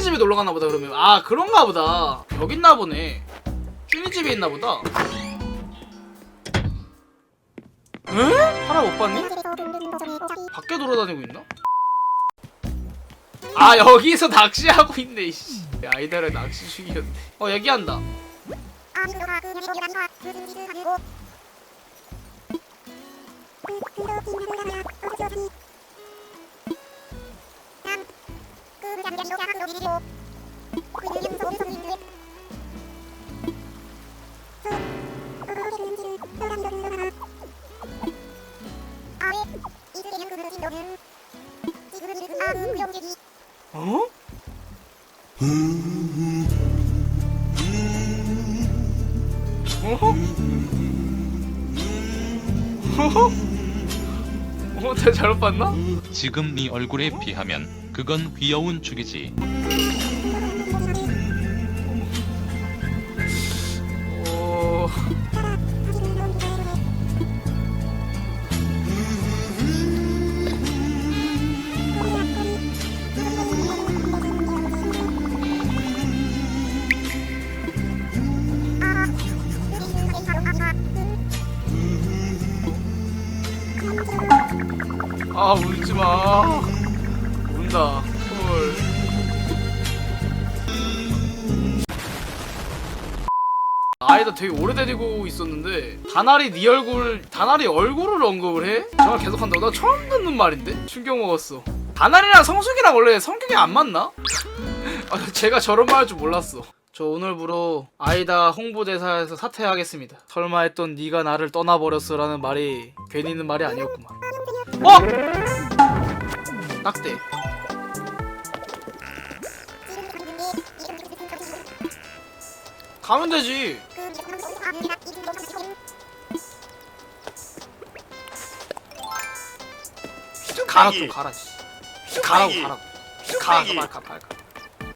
집에 놀러 갔나 보다 그러면. 아 그런가 보다. 여기 있나 보네. 쭈니 집에 있나 보다. 에? 하나 못 봤니? 밖에 돌아다니고 있나? 아 여기서 낚시하고 있네 이씨. 아이들의 낚시 중이었네. 어 얘기한다 어? 어허? 어허? 어, 제가 잘못 봤나? 지금 네 얼굴에 비하면 그건 귀여운 축이지. 아 울지 마. 운다. 헐. 아이다 되게 오래 데리고 있었는데 다나리 네 얼굴 다나리 얼굴을 언급을 해? 정말 계속 한다고? 나 처음 듣는 말인데? 충격 먹었어 다나리랑 성숙이랑 원래 성격이 안 맞나? 아, 제가 저런 말 할 줄 몰랐어 저 오늘부로 아이다 홍보대사에서 사퇴하겠습니다 설마 했던 네가 나를 떠나버렸어라는 말이 괜히 있는 말이 아니었구만 어? 딱대. 가면 되지. 가라 좀 가라 씨. 가라고 가라고. 가가 빨리 가